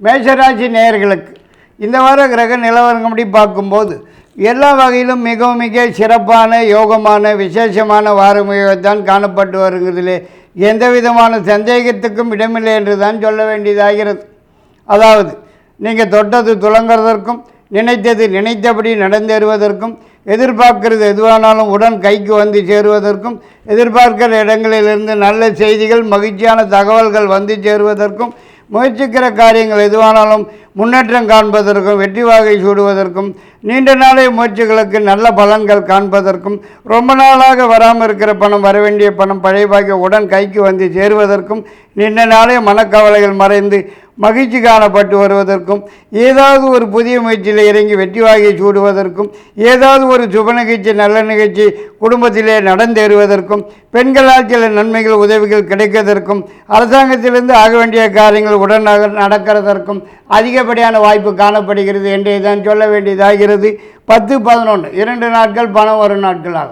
மேஷராசி நேயர்களுக்கு இந்த வார கிரக நிலவரங்கப்படி பார்க்கும்போது எல்லா வகையிலும் மிகவும் மிக சிறப்பான யோகமான விசேஷமான வாரமுகத்தான் காணப்பட்டு வருகிறதிலே. எந்த விதமான சந்தேகத்துக்கும் இடமில்லை என்று தான் சொல்ல வேண்டியதாகிறது. அதாவது நீங்கள் தொட்டது துளங்குறதற்கும் நினைத்தது நினைத்தபடி நடந்தேறுவதற்கும் எதிர்பார்க்கிறது எதுவானாலும் உடன் கைக்கு வந்து சேருவதற்கும் எதிர்பார்க்கிற இடங்களிலிருந்து நல்ல செய்திகள் மகிழ்ச்சியான தகவல்கள் வந்து சேருவதற்கும் முயற்சிக்கிற காரியங்கள் எதுவானாலும் முன்னேற்றம் காண்பதற்கும் வெற்றி வாகை சூடுவதற்கும் நீண்ட நாளைய முயற்சிகளுக்கு நல்ல பலன்கள் காண்பதற்கும் ரொம்ப நாளாக வராமல் இருக்கிற பணம் வர வேண்டிய பணம் பழைய பாக்கிய உடன் கைக்கு வந்து சேருவதற்கும் நீண்ட நாளைய மனக்கவலைகள் மறைந்து மகிழ்ச்சி காணப்பட்டு வருவதற்கும் ஏதாவது ஒரு புதிய முயற்சியில் இறங்கி வெற்றி வாகை சூடுவதற்கும் ஏதாவது ஒரு சுப நிகழ்ச்சி நல்ல நிகழ்ச்சி குடும்பத்திலே நடந்தேறுவதற்கும் பெண்களால் சில நன்மைகள் உதவிகள் கிடைக்கிறதற்கும் அரசாங்கத்திலிருந்து ஆக வேண்டிய காரியங்கள் உடனாக நடக்கிறதற்கும் அதிகப்படியான வாய்ப்பு காணப்படுகிறது என்றே தான் சொல்ல வேண்டியதாகிறது. பத்து பதினொன்று இரண்டு நாட்கள் பணம் வரும் நாட்களாகும்.